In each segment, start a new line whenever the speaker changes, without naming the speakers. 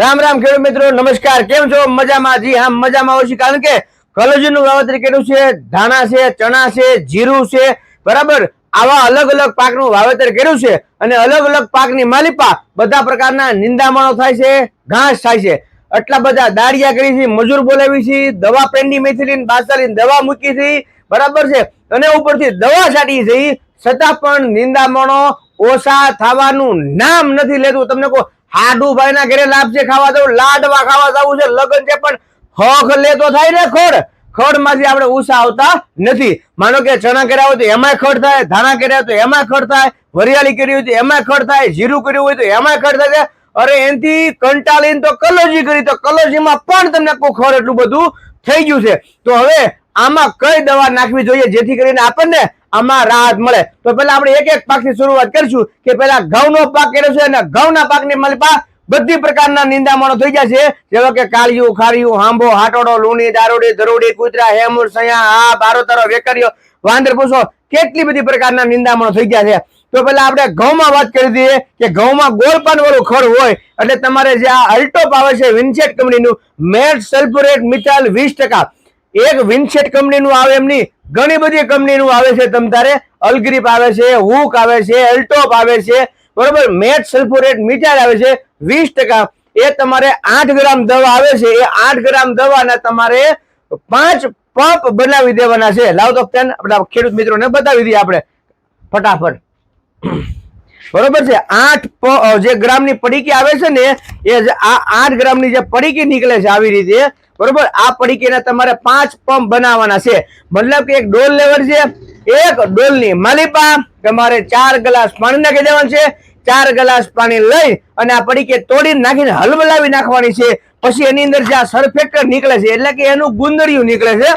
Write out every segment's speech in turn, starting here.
રામ રામ ખેડૂત મિત્રો, નમસ્કાર. કેમ છો? મજામાં? જી હા, મજામાં છે કારણ કે કલોજીનું વાવેતર કેટલું છે, ધાણા છે, ચણા છે, જીરું છે, બરાબર? આવા અલગ અલગ પાકનું વાવેતર કર્યું છે અને અલગ અલગ પાકની માલિપા બધા પ્રકારના નિંદામણો થાય છે, ઘાસ થાય છે. આટલા બધા દાળિયા કરી છે, મજૂર બોલાવી છે, દવા પેન્ડી મેથિલીન, બાસાલીન દવા મૂકી છે, બરાબર છે? અને ઉપરથી દવા છાટી છે, છતાં પણ નિંદામણો ઓછા થવાનું નામ નથી લેતું. તમને કહું હાડુભાઈ ના ઘરે છે ખાવા જવું લાડવા ખાવા જવું છે, લગ્ન છે, પણ હક લેતો થાય ને ખોડ. ખડમાંથી આપણે ઉષા આવતા નથી. માનો કે ચણા કર્યા હોય તો એમાંય ખડ થાય, ધાણા કર્યા તો એમાં ખડ થાય, વરિયાળી કરી હોય તો એમાંય ખડ થાય, જીરું કર્યું હોય તો એમાંય ખડ થાય. અરે એનથી કંટાળીને તો કલોજી કરી, તો કલોજીમાં પણ તમને કોઈ એટલું બધું થઈ ગયું છે. તો હવે આમાં કઈ દવા નાખવી જોઈએ, જેથી કરીને આપણને આમાં રાહત મળે. તો પેલા આપણે એક એક પાકની શરૂઆત કરીશું કે પેલા ઘઉંનો પાક કર્યો છે અને ઘઉંના પાકની માલિપા બધી પ્રકારના નિંદામણો થઈ જાય છે. જેવા કે કાળિયું, ખારિયું, હાંભો, હાટોડો, લૂણી, દારૂડી, ધરૂડી, કૂતરા, હેમુર, સયા, આ બારોતરો વેકરીઓ, વાંદર પૂછો કેટલી બધી પ્રકારના નિંદામણો થઈ ગયા છે. તો પેલા આપણે ઘઉંમાં વાત કરી દઈએ કે ઘઉંમાં ગોળપાન વાળું ખડ હોય એટલે તમારે જે આ અલ્ટોપ આવે છે વિન્સેટ કંપનીનું મેટ સલ્ફ્યુરેટ મિથાલ વીસ ટકા. એક વિન્સેટ કંપનીનું આવે એમની ઘણી બધી કંપનીનું આવે છે તમ તારે. અલગ્રીપ આવે છે, હુક આવે છે, એલ્ટોપ આવે છે. બરોબર? મેટ સલ્ફોરેટ મિથાઇલ આવે છે, વીસ ટકા. એ તમારે આઠ ગ્રામ દવા આવે છે, એ આઠ ગ્રામ દવાના તમારે પાંચ પંપ બનાવી દેવાના છે. લાવ તો આપણા ખેડૂત મિત્રોને બતાવી દઈએ આપણે. ફટાફટ. બરોબર છે? આઠ જે ગ્રામની પડીકી આવે છે ને, એ આ આઠ ગ્રામની જે પડીકી નીકળે છે આવી રીતે બરોબર? આ પડીકેના તમારે પાંચ પંપ બનાવવાના છે. મતલબ કે એક ડોલ લેવર છે, એક ડોલની માલિપા, તમારે ચાર ગ્લાસ પાણી નાખી દેવાનું છે. ચાર ગ્લાસ પાણી લઈ અને આ પડીકે તોડી નાખીને હલબલાવી નાખવાની છે. પછી એની અંદર જે આ સરફેક્ટર નીકળે છે, એટલે કે એનું ગુંદરિયું નીકળે છે.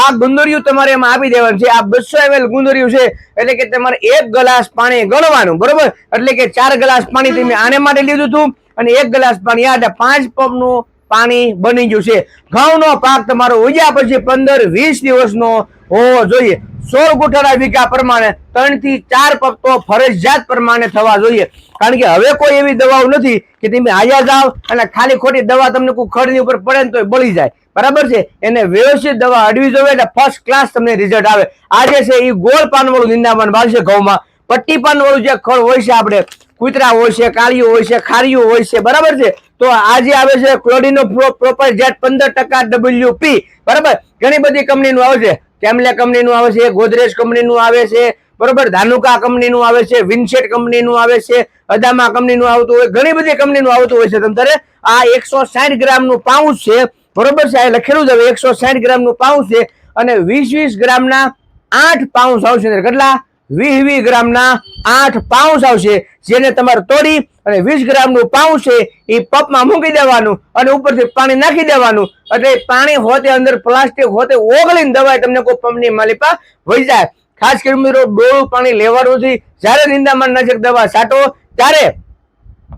આ ગુંદરિયું તમારે એમાં આપી દેવાનું છે. આ બસો એમએલ ગુંદરિયું છે, એટલે કે તમારે એક ગ્લાસ પાણી ગણવાનું, બરોબર? એટલે કે ચાર ગ્લાસ પાણી તમે આને માટે લીધું હતું અને એક ગ્લાસ પાણી આ પાંચ પંપનું પાણી બની ગયું છે. ઘઉંનો પાક તમારો ઉગ્યા પછી પંદર વીસ દિવસનો હોવો જોઈએ. સોળ ગુઠાના વીઘા પ્રમાણે ત્રણથી ચાર પંપ ફરજિયાત પ્રમાણે થવા જોઈએ. કારણ કે હવે કોઈ એવી દવાઓ નથી કે તમે આયા જાઓ અને ખાલી ખોટી દવા તમને કોઈ ખડની ઉપર પડે ને તો બળી જાય. બરાબર છે? એને વ્યવસ્થિત દવા અડવી જોઈએ એટલે ફર્સ્ટ ક્લાસ તમને રિઝલ્ટ આવે. આજે છે એ ગોળ પાનવાળું નિંદામણ બાળશે ઘઉંમાં. પટ્ટી પાનવાળું જે ખડ હોય છે આપણે, કૂતરા હોય છે, કાળીઓ હોય છે, ખારીઓ હોય છે. બરાબર છે? તો આજે આવે છે ક્લોરીનો પ્રોપર જેટ પંદર ટકા ડબલ્યુ પી બરાબર? ઘણી બધી કંપનીનું આવે છે. કેમલે કંપનીનું આવે છે, ગોદરેજ કંપનીનું આવે છે, બરોબર? ધાનુકા કંપનીનું આવે છે વિન્સેટ કંપનીનું આવે છે, અદામા કંપનીનું આવતું હોય, ઘણી બધી કંપનીનું આવતું હોય છે. તમારે આ એકસો સાઠ ગ્રામનું પાઉચ છે, બરોબર છે? આ લખેલું જ હવે, એકસો સાઠ ગ્રામનું પાઉચ છે, અને વીસ વીસ ગ્રામના આઠ પાઉચ આવશે. કેટલા? વીસ વીસ ગ્રામના આઠ પાઉસ આવશે, જેને તમારે તોડી અને વીસ ગ્રામનું પાઉં છે, એ પપમાં મૂકી દેવાનું અને ઉપરથી પાણી નાખી દેવાનું. એટલે પાણી હોતે અંદર, પ્લાસ્ટિક હોતે ઓગળીને દવાઈ તમને કોઈ પંપની માલિપા વહી જાય. ખાસ કરી મિત્રો, ડોળું પાણી લેવાનું નથી જ્યારે નિંદામણ નજર દવા છાંટો, ત્યારે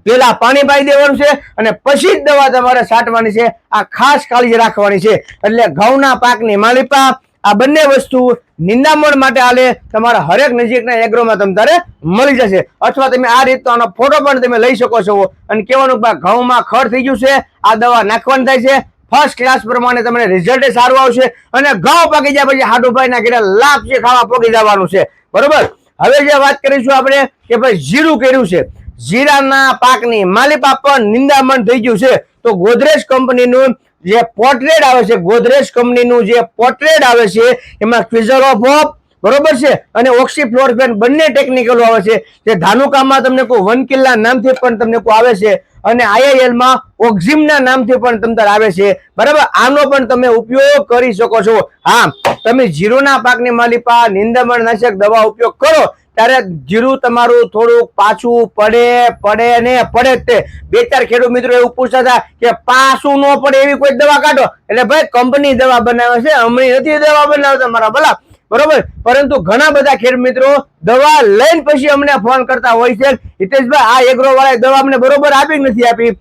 પેલા પાણી પાઈ દેવાનું છે અને પછી જ દવા તમારે છાંટવાની છે. આ ખાસ કાળજી રાખવાની છે. એટલે ઘઉંના પાકની માલિપા આ બંને વસ્તુ નિંદામણ માટે આલે તમારા હરેક નજીકના એગ્રોમાં તમ તારે મળી જશે. અથવા તમે આ રીતનો આનો ફોટો પણ તમે લઈ શકો છો. અને કહેવાનું ઘઉંમાં ખડ થઈ ગયું છે. આ દવા નાખવાની થાય છે. ફર્સ્ટ ક્લાસ પ્રમાણે તમને રિઝલ્ટ સારું આવશે. અને ઘઉં પાકી જાય પછી હાડુભાઈ ના ઘરે લાભ છે ખાવા પોગી જવાનું છે. બરોબર? હવે જે વાત કરીશું આપણે કે ભાઈ જીરું કર્યું છે. જીરાના પાકની માલિપા પણ નિંદામણ થઈ ગયું છે. તો ગોદરેજ કંપનીનું જે પોર્ટ્રેટ આવે છે, ગોદરેજ કંપનીનું જે પોર્ટ્રેટ આવે છે, એમાં ક્વિઝર ઓફ હોપ બરોબર છે? અને ઓક્સીફ્લોરફેન બંને ટેકનિકલો આવે છે. જે ધાનુકામાં તમને કોઈ વન કિલ્લા નામથી પણ તમને કોઈ આવે છે, અને આઈઆઈએલમાં ઓક્ઝિમના નામથી પણ તમને આવે છે. બરાબર? આનો પણ તમે ઉપયોગ કરી શકો છો. હા, તમે જીરોના પાકની માલિપા, નિંદામણ નાશક દવા ઉપયોગ કરો ત્યારે જીરું તમારું થોડુંક પાછું પડે પડે ને પડે તે. બે ચાર ખેડૂત મિત્રો એવું પૂછતા હતા કે પાછું ન પડે એવી કોઈ દવા કાઢો. એટલે ભાઈ, કંપની દવા બનાવે છે હમણાં નથી દવા બનાવતા મારા ભલા. બરોબર? પરંતુ ઘણા બધા ખેડ મિત્રો દવા લઈને પછી અમને ફોન કરતા હોય છે. હિતેશભાઈ, આ એગ્રો વાળા દવા અમને બરોબર આપી નથી આપી?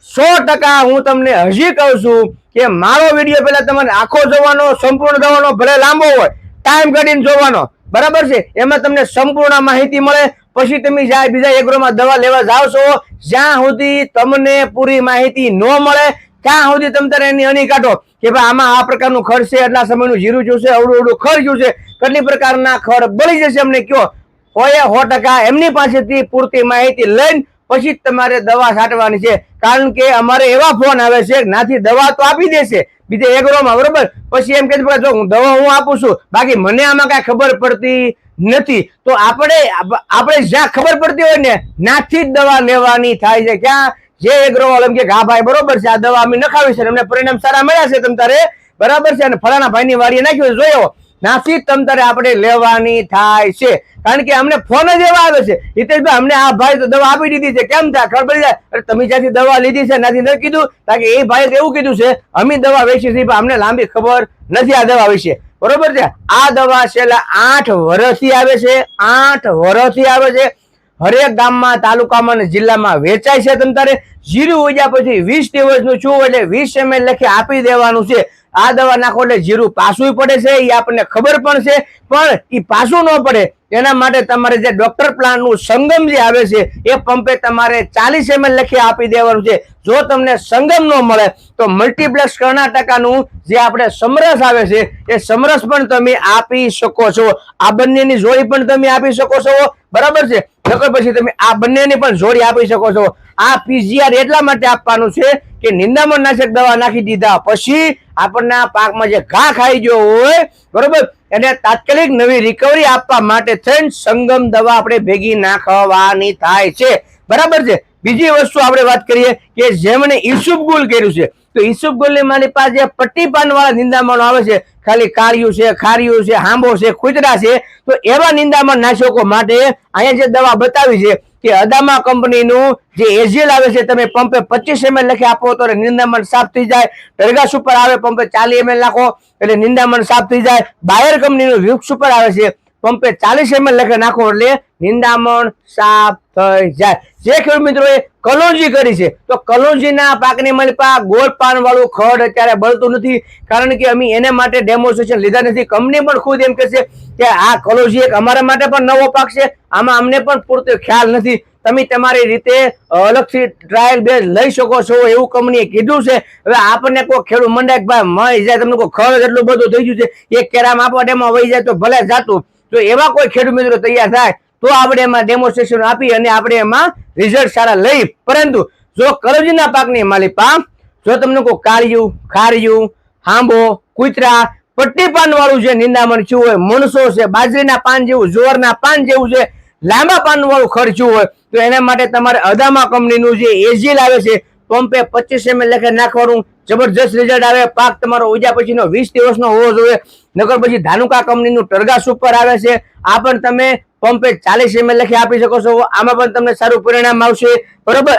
સો ટકા હું તમને હજી કહું છું કે મારો વીડિયો પેલા તમારે આખો જોવાનો, સંપૂર્ણ જોવાનો, ભલે લાંબો હોય. ટાઈમ કાઢીને જોવાનો. બરાબર છે? એમાં તમને સંપૂર્ણ માહિતી મળે. પછી તમે જાય બીજા એગ્રોમાં દવા લેવા જાઓ છો, જ્યાં સુધી તમને પૂરી માહિતી ન મળે, ત્યાં સુધી તમે તારે એની અણી કાઢો કે ભાઈ આમાં આ પ્રકારનું ખર્ચ છે એટલા સમયનું જીરું જોશે અવડું અવડું ખર્ચ જોશે કેટલી પ્રકારના ખડ બળી જશે અમને કયો? હોય સો ટકા એમની પાસેથી પૂરતી માહિતી લઈને પછી જ તમારે દવા છાંટવાની છે. કારણ કે અમારે એવા ફોન આવે છે નાથી દવા તો આપી દેશે બીજે એગ્રોમાં બરોબર? પછી એમ કે જો હું દવા હું આપું છું, બાકી મને આમાં કાંઈ ખબર પડતી નથી. તો આપણે આપણે જ્યાં ખબર પડતી હોય ને નાથી જ દવા લેવાની થાય છે. ક્યાં? જે એગ્રો વાળો એમ કે હા ભાઈ, બરોબર છે, આ દવા અમે નખાવી છે અમને પરિણામ સારા મળ્યા છે તમ તારે. બરાબર છે, અને ફલાણા ભાઈની વાડીએ નાખ્યું જોયો. નાથી જ તમ તારે આપણે લેવાની થાય છે. કારણ કે અમને ફોન જ એવા આવે છે. હિતેશભાઈ, અમને આ ભાઈ તો દવા આપી દીધી છે. કેમ થાય? ખબર પડી જાય? અરે તમે જ્યાંથી દવા લીધી છે નથી ન કીધું. કારણ કે એ ભાઈ એવું કીધું છે, અમે દવા વેચી છે પણ અમને લાંબી ખબર નથી આ દવા વિશે. બરોબર છે? આ દવા છેલ્લા આઠ વર્ષથી આવે છે, આઠ વર્ષથી આવે છે. હરેક ગામમાં, તાલુકામાં અને જિલ્લામાં વેચાય છે તમ તારે જીરું ઉગ્યા પછી વીસ દિવસનું છું એટલે વીસ એમએલ લખી આપી દેવાનું છે. આ દવા નાખો એટલે જીરું પાછું પડે છે એ આપણને ખબર પણ છે, પણ એ પાછું ન પડે. એના માટે તમારે જે ડોક્ટર પ્લાનનું સંગમ જે આવે છે, એ પંપે તમારે ચાલીસ એમએલ લખી આપી દેવાનું છે. જો તમને સંગમ ન મળે, તો મલ્ટીપ્લેક્સ કર્ણાટકાનું જે આપણે સમરસ આવે છે, એ સમરસ પણ તમે આપી શકો છો. આ બંનેની જોડી પણ તમે આપી શકો છો. બરાબર છે? નકર પછી તમે આ બંનેની પણ જોડી આપી શકો છો. આ પીજીઆર એટલા માટે આપવાનું છે કે નિંદામણ નાશક દવા નાખી દીધા પછી આપણને આ પાકમાં જે ઘા ખાઈ ગયો હોય, બરોબર? એને તાત્કાલિક નવી રિકવરી આપવા માટે થઈને સંગમ દવા આપણે ભેગી નાખવાની થાય છે. બરાબર છે? બીજી વસ્તુ આપણે વાત કરીએ કે જેમણે ઈસુફ ગુલ કર્યું છે, તો ઈસુફ ગુલની મારી પાસે જે પટ્ટી પાન વાળા નિંદામણો આવે છે, ખાલી કાળિયું છે, ખારિયું છે હાંબો છે કુતરા છે, તો એવા નિંદામણ નાશકો માટે અહીંયા જે દવા બતાવી છે કે અદામા કંપનીનું જે એજીએલ આવે છે, તમે પંપે પચીસ એમએલ લખી આપો તો નિંદામણ સાફ થઈ જાય. દરગાસ ઉપર આવે, પંપે ચાલીસ એમએલ નાખો એટલે નિંદામણ સાફ થઈ જાય. બાયર કંપનીનું વ્યુક ઉપર આવે છે. પંપે ચાલીસ એમએલ લખે, નાખો એટલે નિંદામણ સાફ થઈ જાય. જે ખેડૂત મિત્રોએ કલોંજી કરી છે, તો કલોંજીના પાકની મલપા ગોળ પાન ખડ અત્યારે બળતું નથી, કારણ કે અમે એને માટે ડેમોન્સ્ટ્રેશન લીધા નથી. કંપની પણ ખુદ એમ કહેશે કે આ કલોજી એક અમારા માટે પણ નવો પાક છે, આમાં અમને પણ પૂરતો ખ્યાલ નથી. તમે તમારી રીતે અલગથી ટ્રાયલ બેઝ લઈ શકો છો એવું કંપનીએ કીધું છે. હવે આપણને કોઈ ખેડૂત મંડાય ભાઈ મળી જાય, તમને કોઈ ખર્ચ એટલું બધું થઈ ગયું છે, એક કેરામ આપવા એમાં વહી જાય તો ભલે જાતું. જો એવા કોઈ ખેડૂત મિત્રો તૈયાર થાય, તો આપણે એમાં ડેમોન્સ્ટ્રેશન આપી અને આપણે એમાં રિઝલ્ટ સારા લઈ. પરંતુ જો કરજીના પાકની માલિપા જો તમને કોઈ કાળિયું, ખારિયું હાંબો કૂતરા, પટ્ટી પાન વાળું જે નિંદામણ થયું હોય, મણસો છે, બાજરીના પાન જેવું જોરના પાન જેવું છે, લાંબા પાન વાળું ખર્ચું હોય, તો એના માટે તમારે અદામા કંપનીનું જે એજીલ આવે છે પંપે પચીસ એમએલ લેખે નાખવાનું. જબરજસ્ત રિઝલ્ટ આવે. પાક તમારો ઉજા પછીનો વીસ દિવસનો હોવો જોઈએ. નકર પછી ધાનુકા કંપનીનું ટરગા સુપર આવે છે. આ પણ તમે પંપે ચાલીસ એમએલ લખી આપી શકો છો. આમાં પણ તમને સારું પરિણામ આવશે. બરોબર?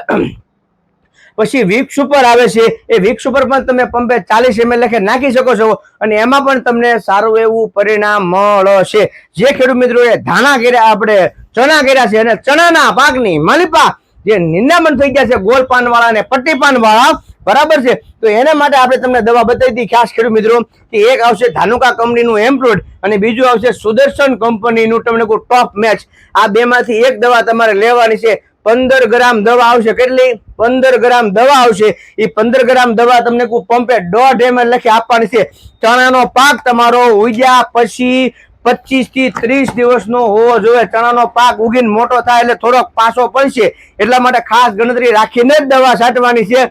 પછી વીક સુપર આવે છે. એ વીક સુપર પણ તમે પંપે ચાલીસ એમએલ લખે નાખી શકો છો. અને એમાં પણ તમને સારું એવું પરિણામ મળશે. જે ખેડૂત મિત્રોએ ધાણા કર્યા, આપણે ચણા કર્યા છે અને ચણાના પાકની માલિપા જે નિંદામણ થઈ ગયા છે ગોળ પાન વાળા અને પટ્ટી પાન વાળા બરાબર છે? તો એના માટે આપણે તમને દવા બતાવી હતી ખાસ ખેડૂત મિત્રો, કે એક આવશે ધાનુકા કંપનીનું એમ્પ્લોડ અને બીજું આવશે સુદર્શન કંપનીનું તમને કોઈ ટોપ મેચ આ બેમાંથી એક દવા તમારે લેવાની છે. પંદર ગ્રામ દવા આવશે. કેટલી? પંદર ગ્રામ દવા આવશે. એ પંદર ગ્રામ દવા તમને કોઈ પંપે દોઢ એમ લખી આપવાની છે. ચણાનો પાક તમારો ઉજ્યા પછી પચીસથી ત્રીસ દિવસનો હોવો જોઈએ. ચણાનો પાક ઉગીને મોટો થાય એટલે થોડોક પાછો પડશે. એટલા માટે ખાસ ગણતરી રાખીને જ દવા છાંટવાની છે.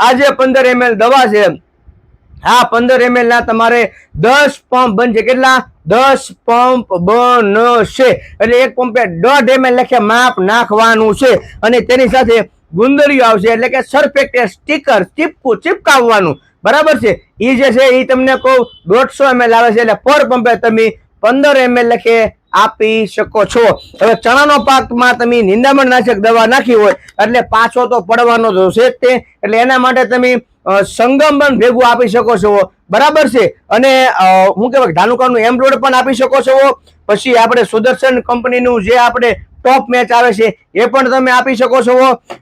આજે પંદર એમએલ દવા છે. હા, પંદર એમએલ ના તમારે દસ પંપ બનશે. કેટલા? દસ પંપ બનશે. એટલે એક પંપે દોઢ એમએલ લખે માપ નાખવાનું છે. અને તેની સાથે ગુંદરીઓ આવશે. એટલે કે સરફેક્ટ સ્ટીકર ચીપકું, ચીપકાવવાનું. બરાબર છે? એ જે છે એ તમને કહું, દોઢસો એમએલ આવે છે એટલે પર પંપે તમે પંદર એમએલ લખે આપી શકો છો. હવે ચણાનો પાકમાં તમે નિંદામણ નાશક દવા નાખી હોય, એટલે પાછો તો પડવાનો જ હશે તે. એટલે એના માટે તમે સંગમન ભેગું આપી શકો છો. બરાબર છે? અને હું કહેવાય ધાનુકાનું એમ્બ્રોડ પણ આપી શકો છો. પછી આપણે સુદર્શન કંપનીનું જે આપણે ટોપ મેચ આવે છે, એ પણ તમે આપી શકો છો.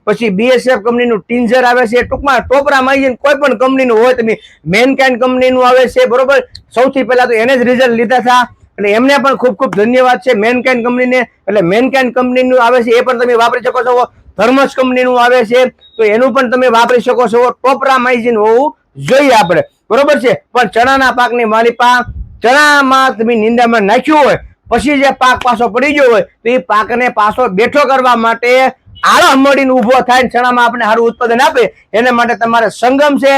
પછી બીએસએફ કંપનીનું ટિન્ઝર આવે છે, ટૂંકમાં ટોપરામાં આવી જાય કોઈ પણ કંપનીનું હોય, તમે મેનકાઇન્ડ કંપનીનું આવે છે, બરોબર? સૌથી પહેલા તો એને જ રિઝલ્ટ લીધા હતા. એટલે એમને પણ ખૂબ ખૂબ ધન્યવાદ છે મેનકાઇન કંપનીને. એટલે મેનકાઇન કંપનીનું આવે છે, એ પણ તમે વાપરી શકો છો. થર્મસ કંપનીનું આવે છે, તો એનું પણ તમે વાપરી શકો છો. ટોપરા ટોપરામાઇઝિન હોવું જોઈએ આપણે. બરોબર છે? પણ ચણાના પાકની મારી પાક ચણામાં તમે નિંદામણ નાખ્યું હોય પછી જે પાક પાછો પડી ગયો હોય, તો એ પાકને પાછો બેઠો કરવા માટે આળા મળીને ઊભો થાય ને ચણામાં આપણે સારું ઉત્પાદન આપે, એના માટે તમારે સંગમ છે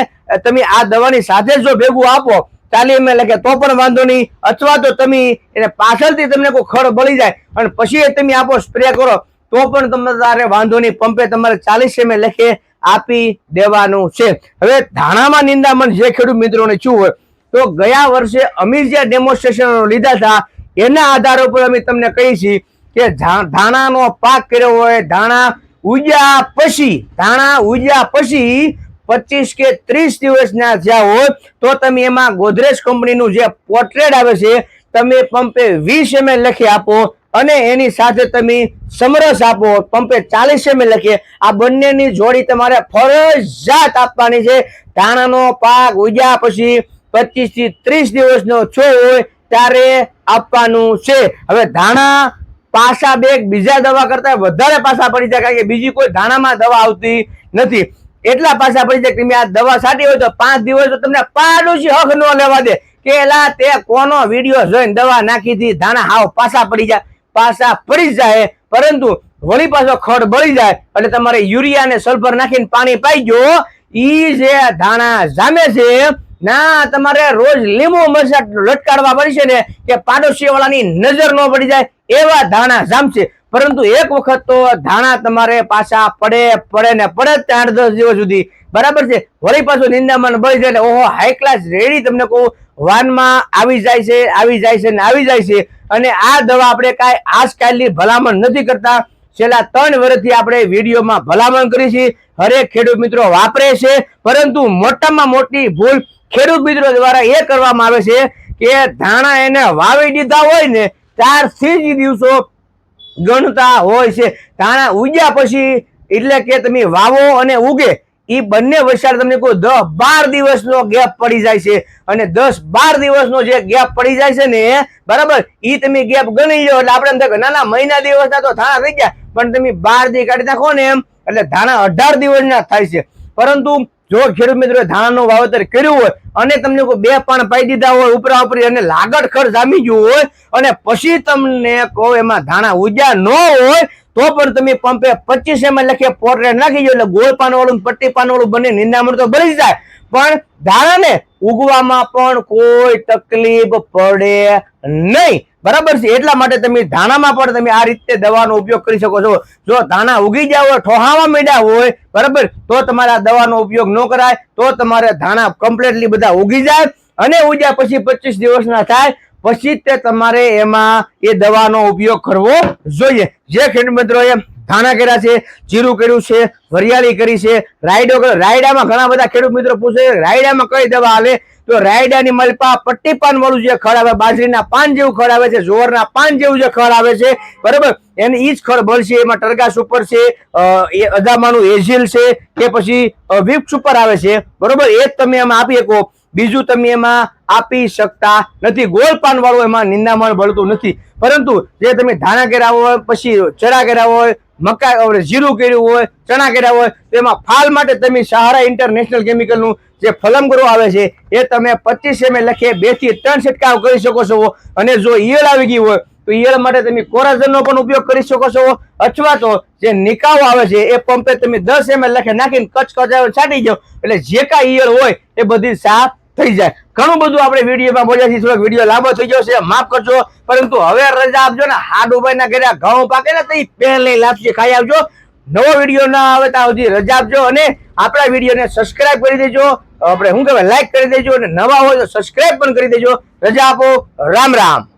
તમે આ દવાની સાથે જો ભેગું આપો તાલીમ લખે તો પણ વાંધો નહીં, અથવા તો તમે એને પાછળથી તમને કોઈ ખડ બળી જાય, અને પછી તમે આપો સ્પ્રે કરો, તો પણ તમને તારે વાંધો નહીં, પંપે તમારે ચાલીસ એમ લખે, આપી દેવાનું છે. હવે ધાણામાં નિંદામણ જે ખેડૂત મિત્રોને શું હોય, તો ગયા વર્ષે અમે જે ડેમોન્સ્ટ્રેશન લીધા હતા એના આધાર ઉપર અમે તમને કહી છીએ કે ધાણાનો પાક કર્યો હોય, ધાણા ઉજ્યા પછી, ધાણા ઉજ્યા પછી પચીસ કે ત્રીસ દિવસના જ્યાં હોય, તો તમે એમાં ગોદરેજ કંપનીનું જે પોર્ટ્રેટ આવે છે, તમે પંપે વીસ એમ લખી આપો અને એની સાથે તમે સમરસ આપો, પંપે ચાલીસ એમ લખીએ. આ બંનેની જોડી તમારે ફરજિયાત આપવાની છે. ધાણાનો પાક ઉજ્યા પછી પચીસથી ત્રીસ દિવસનો છો હોય ત્યારે આપવાનું છે. હવે ધાણા પાસા બેગ બીજા દવા કરતા વધારે પાસા પડી જાય કારણ કે બીજી કોઈ ધાણામાં દવા આવતી નથી. એટલા પાસા પડી જાય કે આ દવા સાટી હોય તો પાંચ દિવસ તમને પાડોશી હક ન લેવા દે. કે તે કોનો વીડિયો જોઈને દવા નાખી ધાણા હાવ પાસા પડી જાય, પાસા પડી જાય, પરંતુ વળી પાછો ખડ બળી જાય એટલે તમારે યુરિયા ને સલ્ફર નાખીને પાણી પાઈ ગયો. ઈ જે ધાણા જામે છે ના, તમારે રોજ લીંબુ, મરચા લટકાડવા પડશે ને કે પાડોશી વાળાની નજર ન પડી જાય એવા ધાણા જામશે. પરંતુ એક વખત તો ધાણા તમારે પાછા પડે પડે ને પડે જ દસ દિવસ સુધી. બરાબર છે? વળી પાછું નિંદામણ બળી જાય ને ઓહો હાઈ ક્લાસ રેડી તમને કહું, વાનમાં આવી જાય છે, આવી જાય છે ને આવી જાય છે. અને આ દવા આપણે કાંઈ આજકાલની ભલામણ નથી કરતા. છેલ્લા ત્રણ વર્ષથી આપણે વિડીયોમાં ભલામણ કરી છે. હરેક ખેડૂત મિત્રો વાપરે છે, પરંતુ મોટામાં મોટી ભૂલ ખેડૂત મિત્રો દ્વારા એ કરવામાં આવે છે કે ધાણા એને વાવી દીધા હોય ને, ત્યારથી જ દિવસો ગણતા હોય છે. ધાણા ઉગ્યા પછી એટલે કે તમે વાવો અને ઉગે એ બંને વરસાદ તમને કહું, દસ બાર દિવસનો ગેપ પડી જાય છે. અને દસ બાર દિવસનો જે ગેપ પડી જાય છે ને, બરાબર એ તમે ગેપ ગણી લો એટલે આપણે એમ થાય ના ના, મહિના દિવસના તો ધાણા થઈ ગયા, પણ તમે બાર દી કાઢી નાખો ને એમ, એટલે ધાણા અઢાર દિવસના થાય છે. પરંતુ જો ખેડૂત મિત્રોએ ધાણાનું વાવેતર કર્યું હોય અને તમને કોઈ બે પાણ પાઈ દીધા હોય, ઉપરા ઉપરી અને લાગડ ખર્ચ જામી ગયું હોય અને પછી તમને કહો એમાં ધાણા ઉજા ન હોય, તો પણ તમે પંપે પચીસ એમ લખીએ પોર્ટ્રેટ નાખી એટલે ગોળ પાન વાળું પટ્ટી પાન વાળું બંને નિંદામણ તો બળી જાય. પણ ધાણાને ઉગવામાં પણ કોઈ તકલીફ પડે નહીં. બરાબર છે? એટલા માટે તમે ધાણામાં પણ તમે આ રીતે દવાનો ઉપયોગ કરી શકો છો. જો ધાણા ઉગી ગયા હોય, ઠોહાવા માંડ્યા હોય, બરાબર, તો તમારે આ દવાનો ઉપયોગ ન કરાય. તો તમારે ધાણા કમ્પ્લીટલી બધા ઉગી જાય અને ઉગ્યા પછી પચીસ દિવસના થાય. પછી તે તમારે એમાં એ દવાનો ઉપયોગ કરવો જોઈએ. જે ખેડૂત મિત્રોએ ધાણા કર્યા છે, જીરું કર્યું છે, વરિયાળી કરી છે. રાયડો રાયડામાં ઘણા બધા ખેડૂત મિત્રો પૂછે રાયડામાં કઈ દવા હાલે તો રાયડાની મલપા પટ્ટી પાન વાળું જે ખડ આવે, બાજરીના પાન જેવું ખડ આવે છે જોરના પાન જેવું જે ખડ આવે છે, બરાબર? એને ઈ જ ખડ બળશે એમાં ટરગા સુપર છે એ અદામાનું એઝિલ છે, કે પછી વિપ સુપર આવે છે, બરોબર? એ જ તમે એમાં આપી શકો. બીજું તમે એમાં આપી શકતા નથી. ગોળ પાન વાળું એમાં નિંદામણ બળતું નથી. પરંતુ જે તમે ધાણા કર્યા હોય, પછી ચરા કર્યા હોય મકા ઓલે જીરું કર્યું હોય, ચણા કર્યા હોય, તેમાં ફાલ માટે તમે સહારા ઇન્ટરનેશનલ કેમિકલનું જે ફલમગ્રો આવે છે, એ તમે પચીસ એમએ લખીએ, બેથી ત્રણ છંટકાવ કરી શકો છો. અને જો ઈયળ આવી ગઈ હોય, તો ઈયળ માટે તમે કોરાઝનનો પણ ઉપયોગ કરી શકો છો. અથવા તો જે નિકાવ આવે છે, એ પંપે તમે દસ એમએ લખે નાખીને કચ કચ છાંટી જાઓ એટલે જે કાંઈ ઈયળ હોય, એ બધી સાફ થઈ જાય. ઘણું બધું આપણે વિડીયોમાં બોલ્યા છીએ. થોડોક વીડિયો લાંબો થઈ ગયો છે. માફ કરજો. પરંતુ હવે રજા આપજો ને. હાડુભાઈ ના ઘરે ઘઉં પાકે ને તો ઈ પહેલે લાપસી ખાઈ આવજો. નવો વીડિયો ના આવે ત્યાં સુધી રજા આપજો અને આપણા વિડીયોને સબસ્ક્રાઇબ કરી દેજો. આપણે શું કહેવાય? લાઈક કરી દેજો અને નવા હોય તો સબસ્ક્રાઇબ પણ કરી દેજો. રજા આપો. રામ રામ.